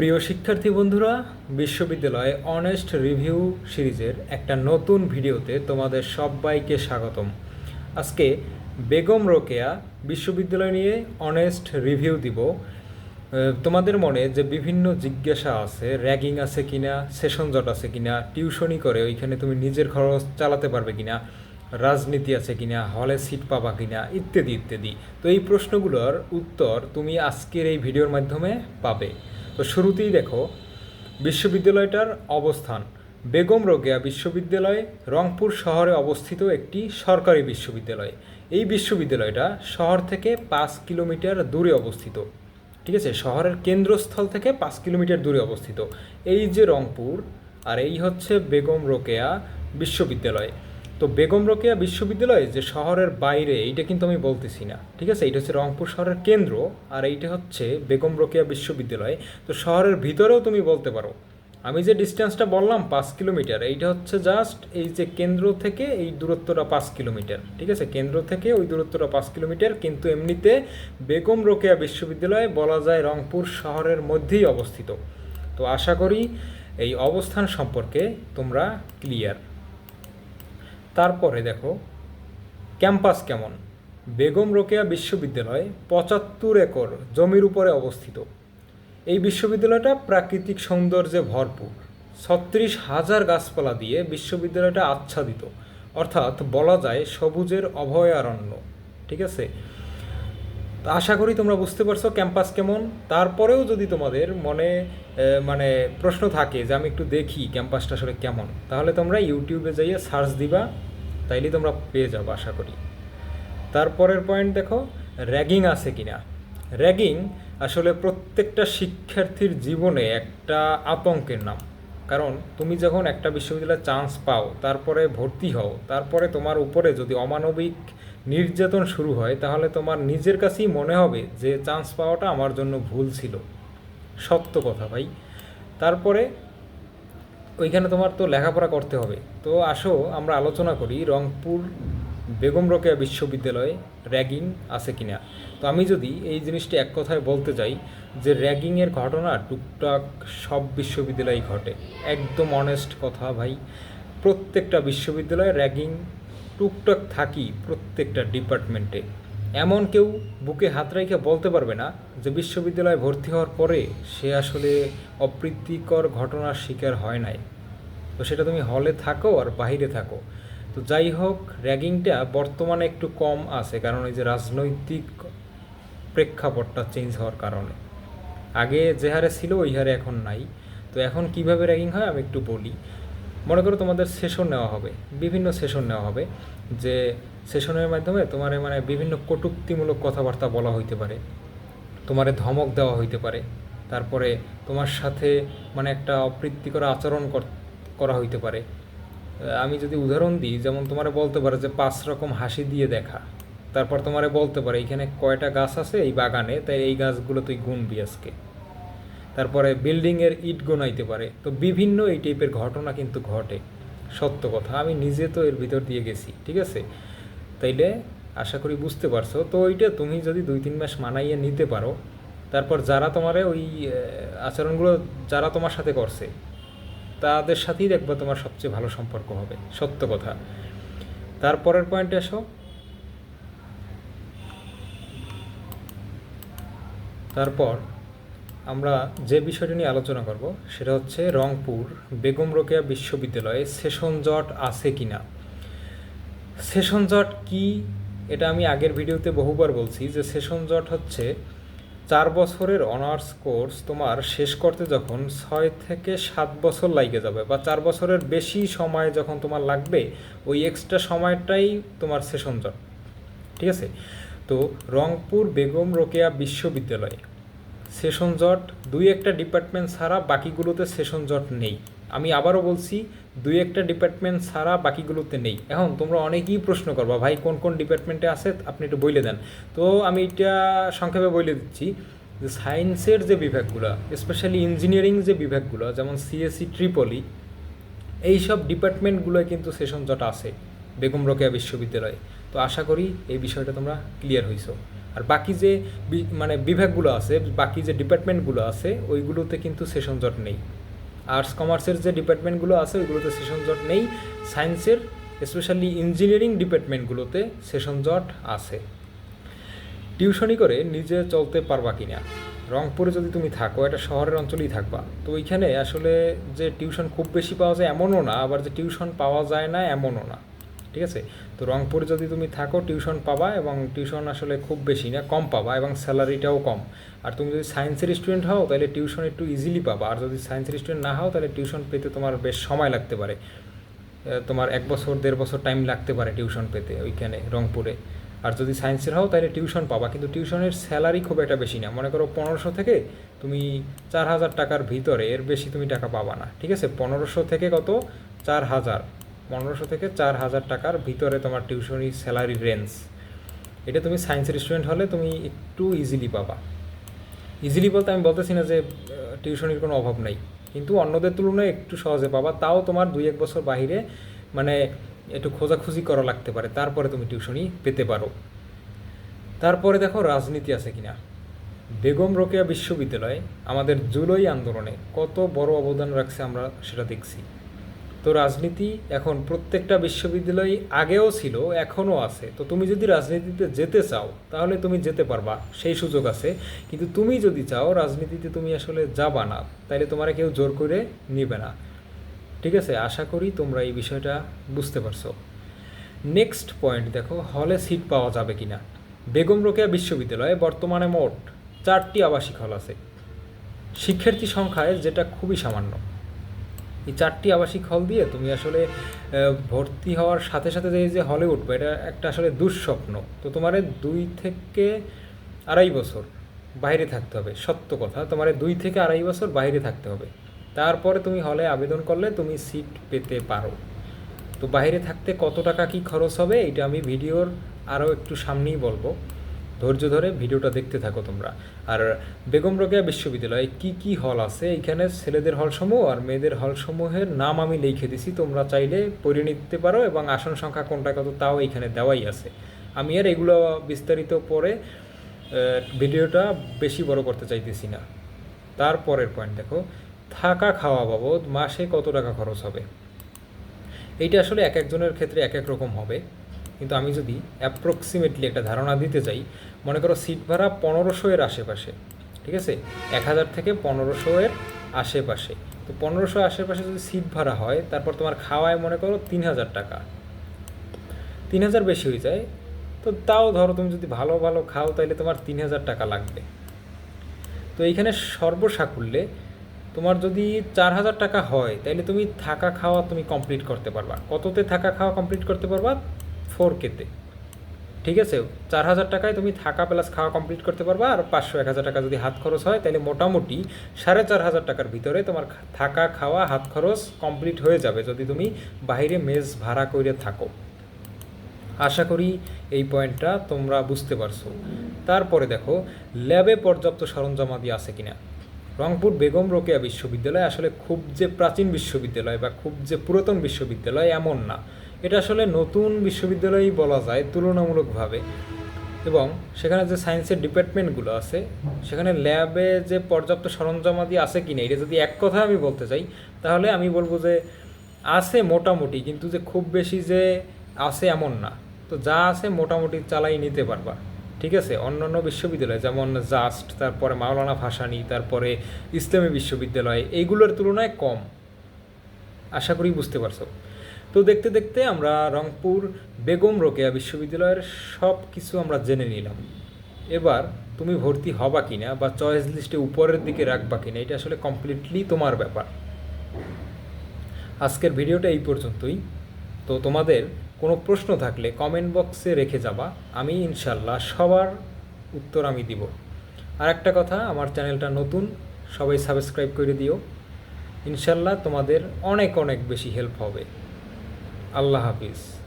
প্রিয় শিক্ষার্থী বন্ধুরা, বিশ্ববিদ্যালয়ে অনেস্ট রিভিউ সিরিজের একটা নতুন ভিডিওতে তোমাদের সবাইকে স্বাগতম। আজকে বেগম রোকেয়া বিশ্ববিদ্যালয় নিয়ে অনেস্ট রিভিউ দিব। তোমাদের মনে যে বিভিন্ন জিজ্ঞাসা আছে, র্যাগিং আছে কিনা, সেশন জট আছে কিনা টিউশনি করে ওইখানে তুমি নিজের খরচ চালাতে পারবে কিনা, রাজনীতি আছে কিনা, হলে সিট পাবা কিনা, ইত্যাদি ইত্যাদি। তো এই প্রশ্নগুলোর উত্তর তুমি আজকের এই ভিডিওর মাধ্যমে পাবে। তো শুরুতেই দেখো, বিশ্ববিদ্যালয়টার অবস্থান। বেগম রোকেয়া বিশ্ববিদ্যালয়, রংপুর শহরে অবস্থিত একটি সরকারি বিশ্ববিদ্যালয়। এই বিশ্ববিদ্যালয়টা শহর থেকে পাঁচ কিলোমিটার দূরে অবস্থিত। ঠিক আছে? শহরের কেন্দ্রস্থল থেকে পাঁচ কিলোমিটার দূরে অবস্থিত। এই যে রংপুর, আর এই হচ্ছে বেগম রোকেয়া বিশ্ববিদ্যালয়। তো বেগম রোকেয়া বিশ্ববিদ্যালয় যে শহরের বাইরে, এইটা কিন্তু আমি বলতেছি না, ঠিক আছে? এইটা হচ্ছে রংপুর শহরের কেন্দ্র আর এইটা হচ্ছে বেগম রোকেয়া বিশ্ববিদ্যালয়। তো শহরের ভিতরেও তুমি বলতে পারো। আমি যে ডিস্টেন্সটা বললাম, পাঁচ কিলোমিটার, এইটা হচ্ছে জাস্ট এই যে কেন্দ্র থেকে এই দূরত্বটা পাঁচ কিলোমিটার, ঠিক আছে? কেন্দ্র থেকে ওই দূরত্বটা পাঁচ কিলোমিটার, কিন্তু এমনিতে বেগম রোকেয়া বিশ্ববিদ্যালয় বলা যায় রংপুর শহরের মধ্যেই অবস্থিত। তো আশা করি এই অবস্থান সম্পর্কে তোমরা ক্লিয়ার তারপরে দেখো, ক্যাম্পাস কেমন? বেগম রোকেয়া বিশ্ববিদ্যালয় পঁচাত্তর একর জমির উপরে অবস্থিত। এই বিশ্ববিদ্যালয়টা প্রাকৃতিক সৌন্দর্যে ভরপুর। ছত্রিশ হাজার গাছপালা দিয়ে বিশ্ববিদ্যালয়টা আচ্ছাদিত। অর্থাৎ বলা যায় সবুজের অভয়ারণ্য। ঠিক আছে? আশা করি তোমরা বুঝতে পারছ ক্যাম্পাস কেমন। তারপরেও যদি তোমাদের মনে মানে প্রশ্ন থাকে যে আমি একটু দেখি ক্যাম্পাসটা আসলে কেমন, তাহলে তোমরা ইউটিউবে যাইয়ে সার্চ দিবা, তাইলে তোমরা পেয়ে যাব আশা করি। তারপরের পয়েন্ট দেখো, র্যাগিং আছে কিনা? র্যাগিং আসলে প্রত্যেকটা শিক্ষার্থীর জীবনে একটা আতঙ্কের নাম। কারণ তুমি যখন একটা বিশ্ববিদ্যালয়ে চান্স পাও, তারপরে ভর্তি হও, তারপরে তোমার উপরে যদি অমানবিক নির্যাতন শুরু হয়, তাহলে তোমার নিজের কাছেই মনে হবে যে চান্স পাওয়াটা আমার জন্য ভুল ছিল। সত্য কথা ভাই। তারপরে ওইখানে তোমার তো লেখাপড়া করতে হবে। তো আসো, আমরা আলোচনা করি রংপুর বেগম রোকেয়া বিশ্ববিদ্যালয়ে র্যাগিং আছে কিনা। তো আমি যদি এই জিনিসটি এক কথায় বলতে যাই যে র্যাগিংয়ের ঘটনা টুকটাক সব বিশ্ববিদ্যালয়েই ঘটে। একদম অনেস্ট কথা ভাই। প্রত্যেকটা বিশ্ববিদ্যালয়ে র্যাগিং টুকটাক থাকি প্রত্যেকটা ডিপার্টমেন্টে। এমন কেউ বুকে হাত রেখে বলতে পারবে না যে বিশ্ববিদ্যালয়ে ভর্তি হওয়ার পরে সে আসলে অপ্রীতিকর ঘটনার শিকার হয় নাই। তো সেটা তুমি হলে থাকো আর বাইরে থাকো। তো যাই হোক, র্যাগিংটা বর্তমানে একটু কম আছে কারণ এই যে রাজনৈতিক প্রেক্ষাপটটা চেঞ্জ হওয়ার কারণে। আগে যে হারে ছিল ওই হারে এখন নাই। তো এখন কীভাবে র্যাগিং হয় আমি একটু বলি। মনে করো তোমাদের সেশন নেওয়া হবে, বিভিন্ন সেশন নেওয়া হবে, যে সেশনের মাধ্যমে তোমার মানে বিভিন্ন কটুক্তিমূলক কথাবার্তা বলা হইতে পারে, তোমারে ধমক দেওয়া হইতে পারে, তারপরে তোমার সাথে মানে একটা অপ্রীতিকর আচরণ কর- হইতে পারে। আমি যদি উদাহরণ দিই, যেমন তোমারে বলতে পারে যে পাঁচ রকম হাসি দিয়ে দেখা, তারপর তোমারে বলতে পারে, এখানে কয়টা গাছ আছে? এই বাগানে, তাই এই গাছগুলো তুই গুনবি আজকে। তারপরে বিল্ডিংয়ের ইট গোনাইতে পারে। তো বিভিন্ন এই টাইপের ঘটনা কিন্তু ঘটে। সত্য কথা, আমি নিজে তো এর ভিতর দিয়ে গেছি, ঠিক আছে? তাইলে আশা করি বুঝতে পারছ। তো ওইটা তুমি যদি দুই তিন মাস মানাইয়ে নিতে পারো, তারপর যারা তোমারে ওই আচরণগুলো যারা তোমার সাথে করছে, তাদের সাথেই দেখবে তোমার সবচেয়ে ভালো সম্পর্ক হবে, সত্য কথা। তারপরের পয়েন্টে আসো। তারপর আমরা যে বিষয়টি নিয়ে আলোচনা করব, সেটা হচ্ছে রংপুর বেগম রোকেয়া বিশ্ববিদ্যালয়ে সেশন জট আছে কি না সেশন জট কি? এটা আমি আগের ভিডিওতে বহুবার বলছি যে সেশন জট হচ্ছে চার বছরের অনার্স কোর্স তোমার শেষ করতে যখন ছয় থেকে সাত বছর লাগে যাবে বা চার বছরের বেশি সময় যখন তোমার লাগবে, ওই এক্সট্রা সময়টাই তোমার সেশন জট। ঠিক আছে? তো রংপুর বেগম রোকেয়া বিশ্ববিদ্যালয় সেশন জট, দুই একটা ডিপার্টমেন্ট ছাড়া বাকিগুলোতে সেশন জট নেই। আমি আবারও বলছি, দুই একটা ডিপার্টমেন্ট ছাড়া বাকিগুলোতে নেই। এখন তোমরা অনেকেই প্রশ্ন করবা, ভাই, কোন কোন ডিপার্টমেন্টে আছে? আপনি একটু বলে দেন। তো আমি এটা সংক্ষেপে বলে দিচ্ছি যে সায়েন্সের যে বিভাগগুলো স্পেশালি ইঞ্জিনিয়ারিং যে বিভাগগুলো, যেমন সিএসসি ট্রিপলি এই সব ডিপার্টমেন্টগুলোয় কিন্তু সেশন জট আছে, বেগম রোকেয়া বিশ্ববিদ্যালয়ে। তো আশা করি এই বিষয়টা তোমরা ক্লিয়ার হইছো। আর বাকি যে মানে বিভাগগুলো আছে, বাকি যে ডিপার্টমেন্টগুলো আছে, ওইগুলোতে কিন্তু সেশন জট নেই। আর্টস কমার্সের যে ডিপার্টমেন্টগুলো আছে, ওইগুলোতে সেশন জট নেই। সায়েন্সের স্পেশালি ইঞ্জিনিয়ারিং ডিপার্টমেন্টগুলোতে সেশন জট আছে। টিউশনি করে নিজে চলতে পারবা কি না রংপুরে যদি তুমি থাকো এটা শহরের অঞ্চলেই থাকবা, তো ওইখানে আসলে যে টিউশন খুব বেশি পাওয়া যায় এমনও না, আবার যে টিউশন পাওয়া যায় না, এমনও না। ঠিক আছে? তো রংপুরে যদি তুমি থাকো টিউশন পাবা এবং টিউশন আসলে খুব বেশি না, কম পাবা এবং স্যালারিটাও কম। আর তুমি যদি সায়েন্সের স্টুডেন্ট হও, তাহলে টিউশন একটু ইজিলি পাবা। আর যদি সায়েন্সের স্টুডেন্ট না হও, তাহলে টিউশন পেতে তোমার বেশ সময় লাগতে পারে। তোমার এক বছর, দেড় বছর টাইম লাগতে পারে টিউশন পেতে ওইখানে, রংপুরে। আর যদি সায়েন্সের হও, তাহলে টিউশন পাবা। কিন্তু টিউশনের স্যালারি খুব একটা বেশি না। মনে করো পনেরোশো থেকে তুমি চার হাজার টাকার ভিতরে, এর বেশি তুমি টাকা পাবা না। ঠিক আছে? পনেরোশো থেকে কত? চার হাজার। পনেরোশো থেকে চার হাজার টাকার ভিতরে তোমার টিউশনি স্যালারি রেঞ্জ এটা তুমি সায়েন্সের স্টুডেন্ট হলে তুমি একটু ইজিলি পাবা। ইজিলি বলতে আমি বলতেছি না যে টিউশনির কোনো অভাব নাই। কিন্তু অন্যদের তুলনায় একটু সহজে পাবা, তাও তোমার দুই এক বছর বাহিরে মানে একটু খোঁজাখুঁজি করা লাগতে পারে। তারপরে তুমি টিউশনি পেতে পারো। তারপরে দেখো রাজনীতি আছে কিনা। বেগম রোকেয়া বিশ্ববিদ্যালয় আমাদের জুলাই আন্দোলনে কত বড় অবদান রাখছে আমরা সেটা দেখছি। তো রাজনীতি এখন প্রত্যেকটা বিশ্ববিদ্যালয় আগেও ছিল, এখনও আছে। তো তুমি যদি রাজনীতিতে যেতে চাও, তাহলে তুমি যেতে পারবা, সেই সুযোগ আছে। কিন্তু তুমি যদি চাও রাজনীতিতে তুমি আসলে যাবা না, তাইলে তোমার কেউ জোর করে নিবে না। ঠিক আছে? আশা করি তোমরা এই বিষয়টা বুঝতে পারছ। নেক্সট পয়েন্ট দেখো, হলে সিট পাওয়া যাবে কিনা? বেগম রোকেয়া বিশ্ববিদ্যালয়ে বর্তমানে মোট চারটি আবাসিক হল আছে। শিক্ষার্থী সংখ্যায় যেটা খুবই সামান্য। এই চারটি আবাসিক হল দিয়ে তুমি আসলে ভর্তি হওয়ার সাথে সাথে যে যে হলে উঠবে, এটা একটা আসলে দুঃস্বপ্ন। তো তোমার দুই থেকে আড়াই বছর বাইরে থাকতে হবে, সত্য কথা। তোমার দুই থেকে আড়াই বছর বাইরে থাকতে হবে। তারপরে তুমি হলে আবেদন করলে তুমি সিট পেতে পারো। তো বাইরে থাকতে কত টাকা কি খরচ হবে, এটা আমি ভিডিওর আরও একটু সামনেই বলব। ধৈর্য ধরে ভিডিওটা দেখতে থাকো তোমরা। আর বেগম রোকেয়া বিশ্ববিদ্যালয়ে কি কি হল আছে? এখানে ছেলেদের হলসমূহ আর মেয়েদের হলসমূহের নাম আমি লিখে দিছি। তোমরা চাইলে পড়ে নিতে পারো এবং আসন সংখ্যা কোনটা কত তাও এখানে দেওয়াই আছে। আমি আর এগুলো বিস্তারিত পরে ভিডিওটা বেশি বড় করতে চাইতেছি না। তারপরের পয়েন্ট দেখো। থাকা খাওয়া বাবদ মাসে কত টাকা খরচ হবে? এইটা আসলে এক একজনের ক্ষেত্রে এক এক রকম হবে। কিন্তু আমি যদি অ্যাপ্রক্সিমেটলি একটা ধারণা দিতে চাই, মনে করো সিট ভাড়া পনেরোশো এর আশেপাশে, ঠিক আছে? এক হাজার থেকে পনেরোশো এর আশেপাশে। তো পনেরোশো আশেপাশে যদি সিট ভাড়া হয়, তারপর তোমার খাওয়ায় মনে করো তিন হাজার টাকা। তিন হাজার বেশি হয়ে যায়, তো তাও ধরো তুমি যদি ভালো ভালো খাও তাহলে তোমার তিন হাজার টাকা লাগবে। তো এইখানে সর্বসাকুল্যে তোমার যদি চার হাজার টাকা হয় তাহলে তুমি থাকা খাওয়া তুমি কমপ্লিট করতে পারবা। কততে থাকা খাওয়া কমপ্লিট করতে পারবা? ফোর কেতে ঠিক আছে? চার হাজার টাকায় তুমি থাকা প্লাস খাওয়া কমপ্লিট করতে পারবা আর পাঁচশো এক হাজার টাকা যদি হাত খরচ হয় তাহলে মোটামুটি সাড়ে চার হাজার টাকার ভিতরে তোমার থাকা, খাওয়া, হাত খরচ কমপ্লিট হয়ে যাবে যদি তুমি বাইরে মেজ ভাড়া করে থাকো। আশা করি এই পয়েন্টটা তোমরা বুঝতে পারছ। তারপরে দেখো, ল্যাবে পর্যাপ্ত সরঞ্জামাদি আছে কিনা? রংপুর বেগম রোকেয়া বিশ্ববিদ্যালয় আসলে খুব যে প্রাচীন বিশ্ববিদ্যালয় বা খুব যে পুরাতন বিশ্ববিদ্যালয় এমন না। এটা আসলে নতুন বিশ্ববিদ্যালয়ই বলা যায় তুলনামূলকভাবে। এবং সেখানে যে সায়েন্সের ডিপার্টমেন্টগুলো আছে, সেখানে ল্যাবে যে পর্যাপ্ত সরঞ্জামাদি আছে কি না এটা যদি এক কথা আমি বলতে চাই, তাহলে আমি বলব যে আছে মোটামুটি, কিন্তু যে খুব বেশি যে আছে এমন না। তো যা আছে মোটামুটি চালাই নিতে পারবা। ঠিক আছে? অন্যান্য বিশ্ববিদ্যালয়, যেমন জাস্ট, তারপরে মাওলানা ভাসানি, তারপরে ইসলামী বিশ্ববিদ্যালয়, এইগুলোর তুলনায় কম। আশা করি বুঝতে পারছ। তো দেখতে দেখতে আমরা রংপুর বেগম রোকেয়া বিশ্ববিদ্যালয়ের সব কিছু আমরা জেনে নিলাম। এবার তুমি ভর্তি হবা কি না বা চয়েস লিস্টে উপরের দিকে রাখবা কিনা, এটা আসলে কমপ্লিটলি তোমার ব্যাপার। আজকের ভিডিওটা এই পর্যন্তই। তো তোমাদের কোনো প্রশ্ন থাকলে কমেন্ট বক্সে রেখে যাবা, আমি ইনশাল্লাহ সবার উত্তর আমি দিব। আর একটা কথা, আমার চ্যানেলটা নতুন, সবাই সাবস্ক্রাইব করে দিও। ইনশাল্লাহ তোমাদের অনেক অনেক বেশি হেল্প হবে। আল্লাহ হাফিজ।